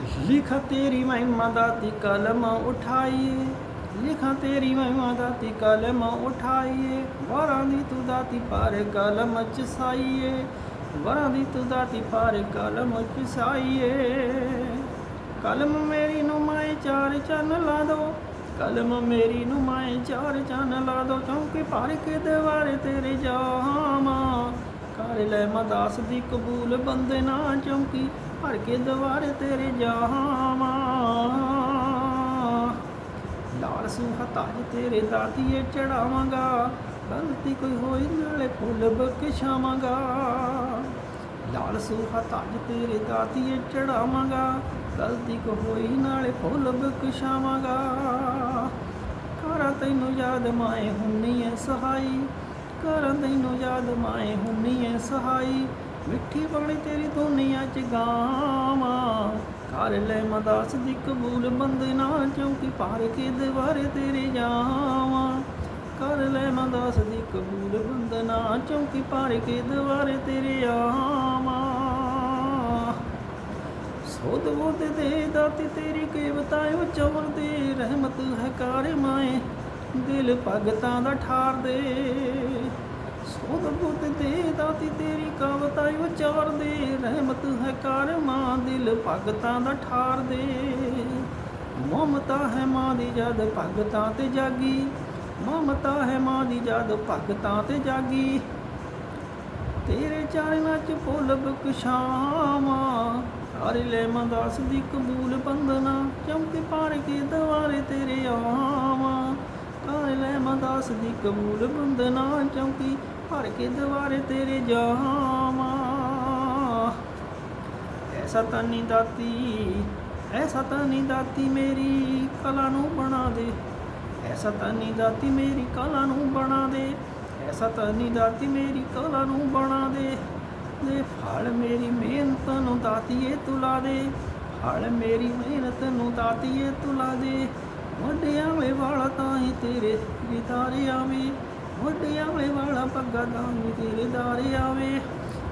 ਲਿਖ ਤੇਰੀ ਮਹਿਮਾ ਦਾਤੀ ਕਲਮ ਉਠਾਈਏ ਲਿਖਾਂ ਤੇਰੀ ਮਹਿਮਾ ਦਾਤੀ ਕਲਮ ਉਠਾਈਏ। ਵਰਾਂ ਦੀ ਤੂੰ ਦਾਤੀ ਪਰ ਕਲਮ ਚ ਸਾਈਏ ਵਰਾਂ ਦੀ ਤੂੰ ਦਾਤੀ ਪਰ ਕਲਮ ਚ ਸਾਈਏ ਕਲਮ ਮੇਰੀ ਨੂੰ ਮਾਏ ਚਾਰ ਚੰਨ ਲਾ ਦੋ, ਕਲਮ ਮੇਰੀ ਨੂੰ ਮਾਏ ਚਾਰ ਚੰਨ ਲਾ ਦੋ, ਚੌਂਕੇ ਭਰ ਕੇ ਦੀਵਾਰੇ ਤੇਰੇ ਜਾਵਾਂ। ਕਰ ਲੈ ਮਦਾਸ ਦੀ ਕਬੂਲ, ਬੰਦੇ ਨਾ ਚੌਂਕੀ ਭਰ ਕੇ ਦੀਵਾਰੇ ਤੇਰੇ ਜਾਵਾਂ। ਲਾਲ ਸੁਹਾ ਤਾਜ ਤੇਰੇ ਦਾਤੀਏ ਚੜਾਵਾਂਗਾ। ਗਲਤੀ ਕੋਈ ਹੋਈ ਨਾਲੇ ਫੁੱਲ ਬਖਸ਼ਾਵਾਂਗਾ। ਲਾਲ ਸੁਹਾ ਤਾਜ ਤੇਰੇ ਦਾਤੀਏ ਚੜਾਵਾਂਗਾ। ਗਲਤੀ ਕੋ ਹੋਈ ਨਾਲੇ ਫੁੱਲ ਬਖਸ਼ਾਵਾਂਗਾ। ਕਰਾਂ ਤੈਨੂੰ ਯਾਦ ਮਾਏ ਹੁੰਨੀ ਐ ਸਹਾਈ। ਕਰਾਂ ਤੈਨੂੰ ਯਾਦ ਮਾਏ ਹੁੰਨੀ ਐ ਸਹਾਈ। ਮਿੱਠੀ ਬਾਣੀ ਤੇਰੀ ਧੁਨੀਆਂ ਚ ਗਾਵਾਂ। ਕਰ ਲੈ ਮਦਾਸ ਦੀ ਕਬੂਲ ਬੰਦਨਾ ਚੌਂਕੀ ਪਾਰ ਕੇ ਦੀਵਾਰੇ ਤੇਰੇ ਜਾਵਾਂ। ਕਰ ਲੈ ਮਦਾਸ ਦੀ ਕਬੂਲ ਬੰਦਨਾ ਚੌਂਕੀ ਪਾਰ ਕੇ ਦੀਵਾਰੇ ਤੇਰੇ ਆਵਾਂ। ਸੋਧ ਬੋਧ ਦੇ ਦਾਤੀ ਤੇਰੀ ਕੇ ਬਤਾਇਓ ਦੇ ਰਹਿਮਤ ਹੈ ਕਾਰ ਮਾਏ। ਦਿਲ ਭਗਤਾਂ ਦਾ ਠਾਰ ਦੇ। ਸੋਧ ਬੋਧ ਦੇ ਦਾਤੀ ਤੇਰੀ ਕਾ ਬਤਾਇਓ ਦੇ। ਰਹਿਮਤ ਹੈ ਕਰ ਮਾਂ ਦਿਲ, ਭਗਤਾਂ ਦਾ ਠਾਰ ਦੇ। ਮਮਤਾ ਹੈ ਮਾਂ ਦੀ ਜਦ ਭਗਤਾਂ ਤੇ ਜਾਗੀ। ਮਮਤਾ ਹੈ ਮਾਂ ਦੀ ਜਦ ਭਗਤਾਂ ਤੇ ਜਾਗੀ। ਤੇਰੇ ਚਰਨਾਂ ਚ ਫੁੱਲ ਬਖਸ਼ਾਵਾਂ ਕਰ ਲੈ ਮਦਾਸ ਦੀ ਕਬੂਲ ਬੰਦਨਾ ਚਮਕੇ ਪਾੜ ਕੇ ਦਵਾਰੇ ਤੇਰੇ ਆ ਕਰ ਦੀ ਕਬੂਲ ਬੰਦਨਾ ਚਮਕੀ ਭਰ ਕੇ ਦਵਾਰੇ ਤੇਰੇ ਜਾਵਾਂ। ਐਸਾ ਤਾਂ ਨਹੀਂ ਦਾਤੀ ਐਸਾ ਤਾਂ ਨਹੀਂ ਦਾਤੀ ਮੇਰੀ ਕਲਾ ਨੂੰ ਬਣਾ ਦੇ। ਐਸਾ ਤਾਂ ਨਹੀਂ ਦਾਤੀ ਮੇਰੀ ਕਲਾ ਨੂੰ ਬਣਾ ਦੇ। ਐਸਾ ਤਾਂ ਨਹੀਂ ਦਾਤੀ ਮੇਰੀ ਕਲਾ ਨੂੰ ਬਣਾ ਦੇ। ਦੇ ਫਲ ਮੇਰੀ ਮਿਹਨਤ ਨੂੰ ਦਾਤੀਏ ਤੁਲਾ ਦੇ। ਫਲ ਮੇਰੀ ਮਿਹਨਤ ਨੂੰ ਦਾਤੀਏ ਤੁਲਾ ਦੇ। ਵਾਲਾ ਤਾਂ ਹੀ ਤੇਰੇ ਵਿਤਾਰੇ ਆਵੇ ਵੱਡਿਆਂ ਵੇ ਵਾਲਾ ਪੱਗਾ ਤਾਂ ਹੀ ਤੇਰੇ ਦਾਰੇ ਆਵੇ।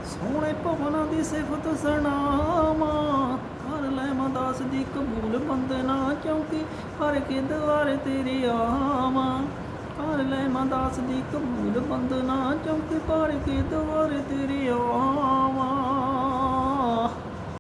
ਸੋਹਣੇ ਭਵਨਾਂ ਦੀ ਸਿਫਤ ਸੁਣਾਵਾਂ ਕਰ ਲੈ ਮਦਾਸ ਦੀ ਕਬੂਲ ਬੰਦਨਾ ਚੌਂਕੀ ਭਰ ਕੇ ਦੁਆਰੇ ਤੇਰੇ ਆਵਾਂ। ਕਰ ਲੈ ਮਦਾਸ ਦੀ ਕਬੂਲ ਬੰਦਨਾ ਚੌਂਕੀ ਭਰ ਕੇ ਦੁਆਰੇ ਤੇਰੇ ਆਵਾਂ।